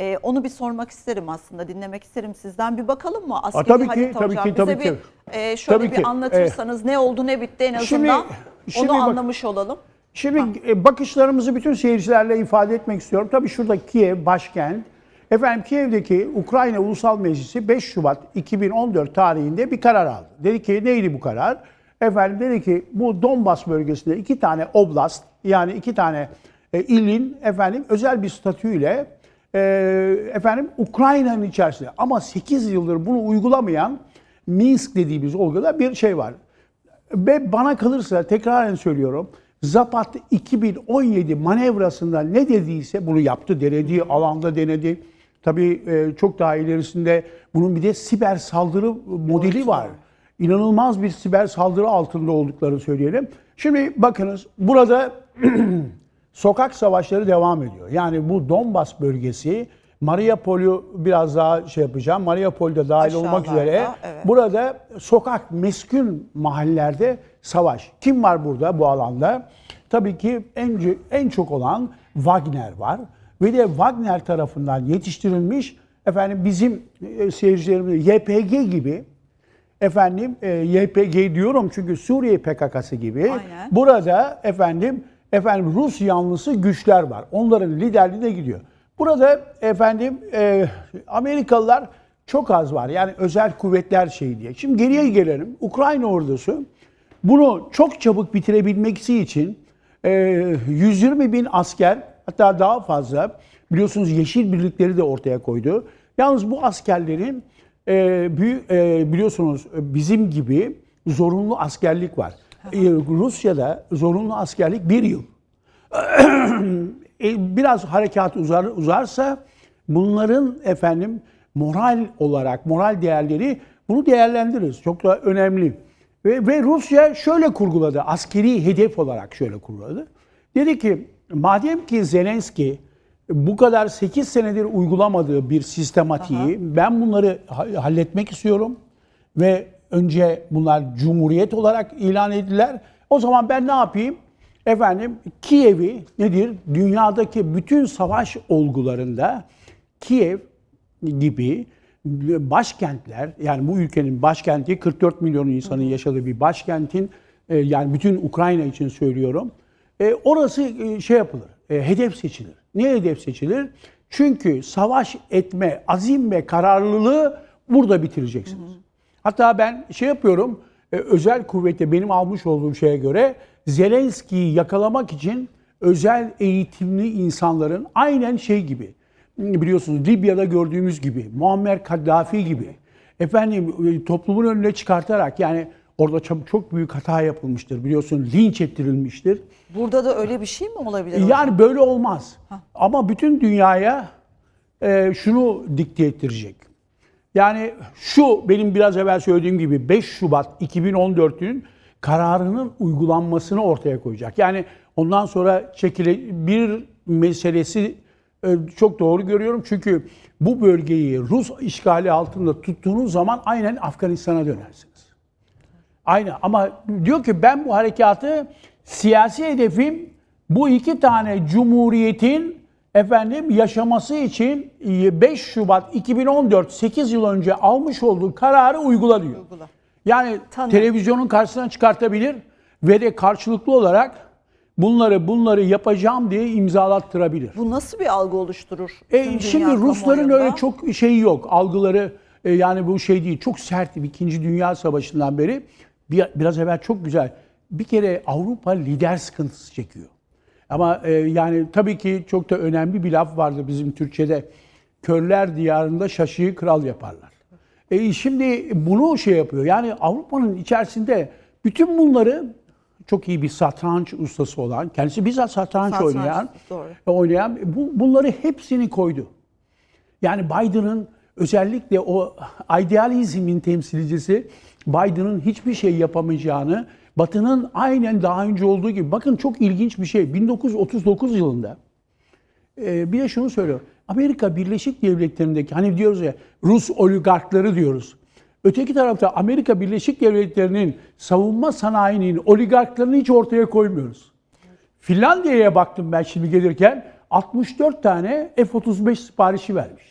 Ee, onu bir sormak isterim aslında, dinlemek isterim sizden. Bir bakalım mı askeri tabii ki, Halit tabii ki, tabii Bize ki. bir e, şöyle Tabii bir ki. anlatırsanız ne oldu ne bitti en azından şimdi onu bak- anlamış olalım. Şimdi e, bakışlarımızı bütün seyircilerle ifade etmek istiyorum. Tabii şurada Kiev başkent. Efendim Kiev'deki Ukrayna Ulusal Meclisi 5 Şubat 2014 tarihinde bir karar aldı. Dedi ki neydi bu karar? Efendim dedi ki bu Donbas bölgesinde iki tane oblast yani iki tane e, ilin efendim özel bir statüyle efendim Ukrayna'nın içerisinde ama 8 yıldır bunu uygulamayan Minsk dediğimiz olguda bir şey var. Ve bana kalırsa tekraren söylüyorum. Zapat 2017 manevrasında ne dediyse bunu yaptı. Denediği alanda denedi. Tabii e, çok daha ilerisinde bunun bir de siber saldırı modeli var. İnanılmaz bir siber saldırı altında olduklarını söyleyelim. Şimdi bakınız burada sokak savaşları devam ediyor. Yani bu Donbas bölgesi Mariupol'ü biraz daha şey yapacağım. Mariupol'de dahil olmak Aşağılarda, üzere evet. Burada sokak meskun mahallelerde savaş. Kim var burada bu alanda? Tabii ki en, en çok olan Wagner var. Ve de Wagner tarafından yetiştirilmiş efendim bizim e, seyircilerimiz YPG gibi efendim e, YPG diyorum çünkü Suriye PKK'sı gibi Aynen. burada efendim efendim Rus yanlısı güçler var. Onların liderliğine gidiyor. Burada efendim e, Amerikalılar çok az var. Yani özel kuvvetler şeyi diye. Şimdi geriye gelelim. Ukrayna ordusu bunu çok çabuk bitirebilmesi için e, 120 bin asker hatta daha fazla biliyorsunuz yeşil birlikleri de ortaya koydu. Yalnız bu askerlerin e, büyük, e, biliyorsunuz bizim gibi zorunlu askerlik var. E, Rusya'da zorunlu askerlik bir yıl. E, biraz harekat uzar, uzarsa bunların efendim moral olarak moral değerleri bunu değerlendiririz. Çok da önemli. Ve, ve Rusya şöyle kurguladı. Askeri hedef olarak şöyle kurguladı. Dedi ki madem ki Zelenski bu kadar 8 senedir uygulamadığı bir sistematiği ben bunları ha- halletmek istiyorum ve önce bunlar cumhuriyet olarak ilan edildiler. O zaman ben ne yapayım? Efendim Kiev'i nedir? Dünyadaki bütün savaş olgularında Kiev gibi başkentler yani bu ülkenin başkenti 44 milyon insanın yaşadığı bir başkentin e, yani bütün Ukrayna için söylüyorum. E, orası e, şey yapılır. hedef seçilir. Niye hedef seçilir? Çünkü savaş etme azim ve kararlılığı burada bitireceksiniz. Hatta ben şey yapıyorum, e, özel kuvvette benim almış olduğum şeye göre Zelenski'yi yakalamak için özel eğitimli insanların aynen şey gibi, biliyorsunuz Libya'da gördüğümüz gibi, Muammer Kaddafi gibi, efendim e, toplumun önüne çıkartarak yani orada çok, çok büyük hata yapılmıştır biliyorsun linç ettirilmiştir. Burada da öyle bir şey mi olabilir? Yani böyle olmaz. Ama bütün dünyaya e, şunu dikte ettirecek. Yani şu benim biraz evvel söylediğim gibi 5 Şubat 2014'ün kararının uygulanmasını ortaya koyacak. Yani ondan sonra çekile bir meselesi e, çok doğru görüyorum. Çünkü bu bölgeyi Rus işgali altında tuttuğunuz zaman aynen Afganistan'a dönersiniz. Aynen ama diyor ki ben bu harekatı siyasi hedefim bu iki tane cumhuriyetin efendim yaşaması için 5 Şubat 2014 8 yıl önce almış olduğu kararı uygula diyor. Uygula. Yani Tanı. televizyonun karşısına çıkartabilir ve de karşılıklı olarak bunları bunları yapacağım diye imzalattırabilir. Bu nasıl bir algı oluşturur? E, şimdi Rusların kamuoyunda? öyle çok şeyi yok. Algıları e, yani bu şey değil. Çok sert. İkinci Dünya Savaşı'ndan beri bir, biraz evvel çok güzel. Bir kere Avrupa lider sıkıntısı çekiyor. Ama e, yani tabii ki çok da önemli bir laf vardı bizim Türkçe'de. Körler diyarında şaşıyı kral yaparlar. E, şimdi bunu şey yapıyor. Yani Avrupa'nın içerisinde bütün bunları çok iyi bir satranç ustası olan, kendisi bizzat satranç, Satranç, oynayan, doğru. oynayan bu, bunları hepsini koydu. Yani Biden'ın özellikle o idealizmin temsilcisi Biden'ın hiçbir şey yapamayacağını, Batı'nın aynen daha önce olduğu gibi. Bakın çok ilginç bir şey. 1939 yılında e, bir de şunu söylüyor. Amerika Birleşik Devletleri'ndeki hani diyoruz ya Rus oligarkları diyoruz. Öteki tarafta Amerika Birleşik Devletleri'nin savunma sanayinin oligarklarını hiç ortaya koymuyoruz. Finlandiya'ya baktım ben şimdi gelirken. 64 tane F-35 siparişi vermiş.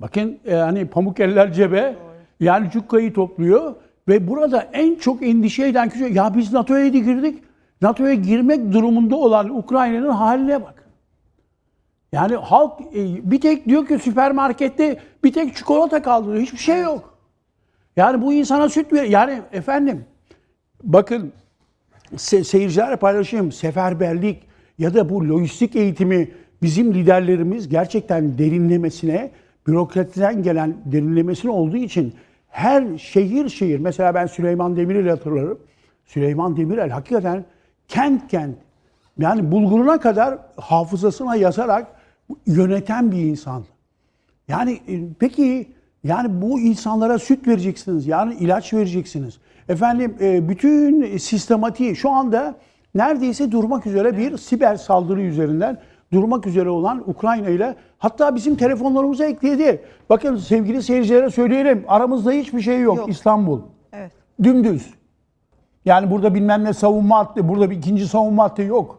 Bakın e, hani pamuk eller cebe yani cukkayı topluyor ve burada en çok endişe eden kişi ya biz NATO'ya girdik. NATO'ya girmek durumunda olan Ukrayna'nın haline bak. Yani halk e, bir tek diyor ki süpermarkette bir tek çikolata kaldı diyor. Hiçbir şey yok. Yani bu insana süt ver. Yani efendim bakın se- seyircilerle paylaşayım. Seferberlik ya da bu lojistik eğitimi bizim liderlerimiz gerçekten derinlemesine, bürokratiden gelen derinlemesine olduğu için her şehir şehir, mesela ben Süleyman Demirel'i hatırlarım. Süleyman Demirel hakikaten kent kent, yani bulguruna kadar hafızasına yazarak yöneten bir insan. Yani e, peki yani bu insanlara süt vereceksiniz, yani ilaç vereceksiniz. Efendim e, bütün sistematiği şu anda neredeyse durmak üzere bir siber saldırı üzerinden durmak üzere olan Ukrayna ile hatta bizim telefonlarımıza ekledi. Bakın sevgili seyircilere söyleyelim aramızda hiçbir şey yok, Yok. İstanbul. Evet. Dümdüz. Yani burada bilmem ne savunma hattı, burada bir ikinci savunma hattı yok.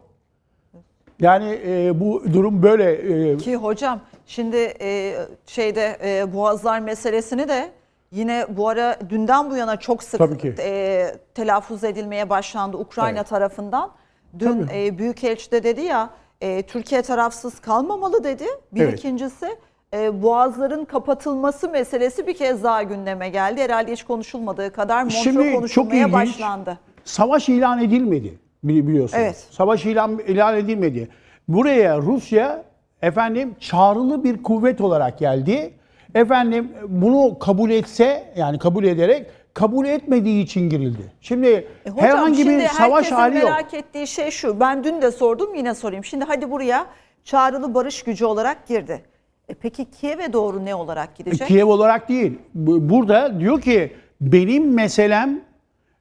Yani e, bu durum böyle. e, Ki hocam şimdi e, şeyde e, boğazlar meselesini de yine bu ara dünden bu yana çok sık e, telaffuz edilmeye başlandı Ukrayna Evet. tarafından. Dün Tabii. e, Büyükelçi de dedi ya e, Türkiye tarafsız kalmamalı dedi. Bir Evet. ikincisi e, boğazların kapatılması meselesi bir kez daha gündeme geldi. Herhalde hiç konuşulmadığı kadar Montreux Şimdi çok konuşulmaya ilginç. başlandı. Savaş ilan edilmedi bili- biliyorsunuz. Evet. Savaş ilan ilan edilmedi. Buraya Rusya efendim çağrılı bir kuvvet olarak geldi. Efendim bunu kabul etse yani kabul ederek kabul etmediği için girildi. Şimdi E hocam, herhangi şimdi bir savaş hali yok. merak ettiği şey şu. Ben dün de sordum yine sorayım. Şimdi hadi buraya çağrılı barış gücü olarak girdi. E peki Kiev'e doğru ne olarak gidecek? Kiev olarak değil. Bu- Burada diyor ki benim meselem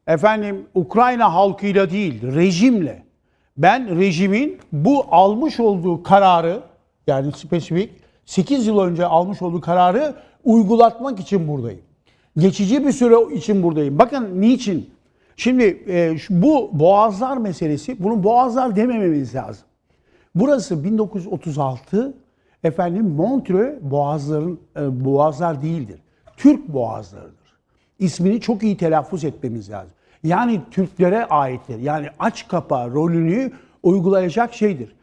efendim Ukrayna halkıyla değil, rejimle. Ben rejimin bu almış olduğu kararı yani spesifik 8 yıl önce almış olduğu kararı uygulatmak için buradayım. Geçici bir süre için buradayım. Bakın niçin? Şimdi e, bu boğazlar meselesi, bunu boğazlar demememiz lazım. Burası 1936 efendim Montreux boğazların e, boğazlar değildir. Türk boğazlarıdır. İsmini çok iyi telaffuz etmemiz lazım. Yani Türklere aittir. Yani aç kapa rolünü uygulayacak şeydir.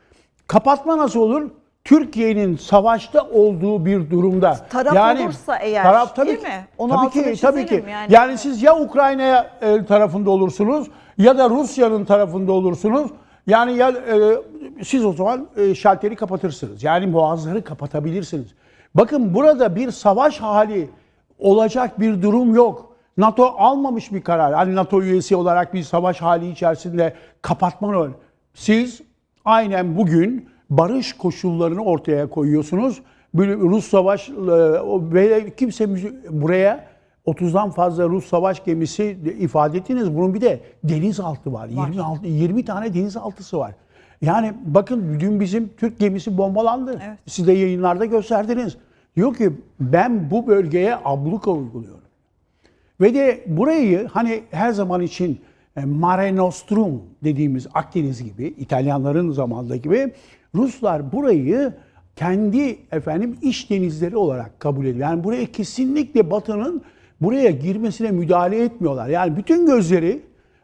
Kapatma nasıl olur? Türkiye'nin savaşta olduğu bir durumda. Taraf olursa eğer, değil mi? Onu tabii ki, tabii ki. yani. Yani siz ya Ukrayna e, tarafında olursunuz ya da Rusya'nın tarafında olursunuz. Yani ya e, siz o zaman e, şalteri kapatırsınız. Yani boğazları kapatabilirsiniz. Bakın burada bir savaş hali olacak bir durum yok. NATO almamış bir karar. Hani NATO üyesi olarak bir savaş hali içerisinde kapatma rol. Siz aynen bugün barış koşullarını ortaya koyuyorsunuz. Rus savaş e, ve kimse buraya 30'dan fazla Rus savaş gemisi de ifade ettiniz. Bunun bir de denizaltı var. 26 20 tane denizaltısı var. Yani bakın dün bizim Türk gemisi bombalandı. Evet. Siz de yayınlarda gösterdiniz. Diyor ki ben bu bölgeye abluka uyguluyorum. Ve de burayı hani her zaman için e, Mare Nostrum dediğimiz Akdeniz gibi, İtalyanların zamanında gibi Ruslar burayı kendi efendim iç denizleri olarak kabul ediyor. Yani buraya kesinlikle Batı'nın buraya girmesine müdahale etmiyorlar. Yani bütün gözleri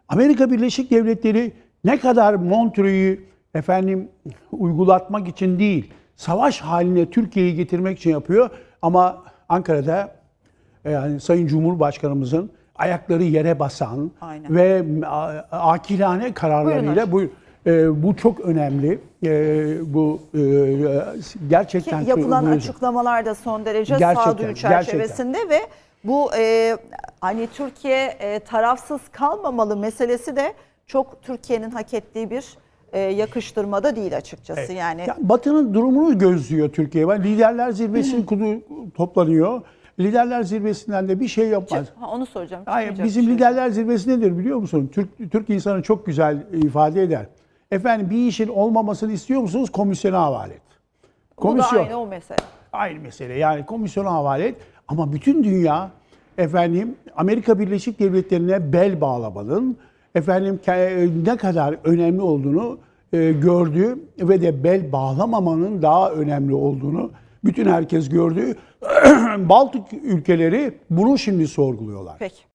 Amerika Birleşik Devletleri ne kadar Montreux'u efendim uygulatmak için değil, savaş haline Türkiye'yi getirmek için yapıyor ama Ankara'da yani Sayın Cumhurbaşkanımızın ayakları yere basan Aynen. ve akilane kararlarıyla bu e, bu çok önemli. E, bu e, Ki gerçekten yapılan bu- açıklamalar da son derece Gerçekten, sağduyu çerçevesinde ve bu e, hani Türkiye e, tarafsız kalmamalı meselesi de çok Türkiye'nin hak ettiği bir e, yakıştırmada değil açıkçası. Yani Ya Batı'nın durumunu gözlüyor Türkiye. Ben liderler zirvesi kulu- toplanıyor. Liderler zirvesinden de bir şey yapmaz. ha, onu soracağım. Hayır, bizim şey. liderler zirvesi nedir biliyor musun? Türk, Türk insanı çok güzel ifade eder. Efendim bir işin olmamasını istiyor musunuz? Komisyona havale et. Bu da aynı o mesele. Aynı mesele. Yani komisyona havale et. Ama bütün dünya efendim Amerika Birleşik Devletleri'ne bel bağlamanın efendim ke- ne kadar önemli olduğunu e, gördü ve de bel bağlamamanın daha önemli olduğunu bütün herkes gördü. Baltık ülkeleri bunu şimdi sorguluyorlar. Peki.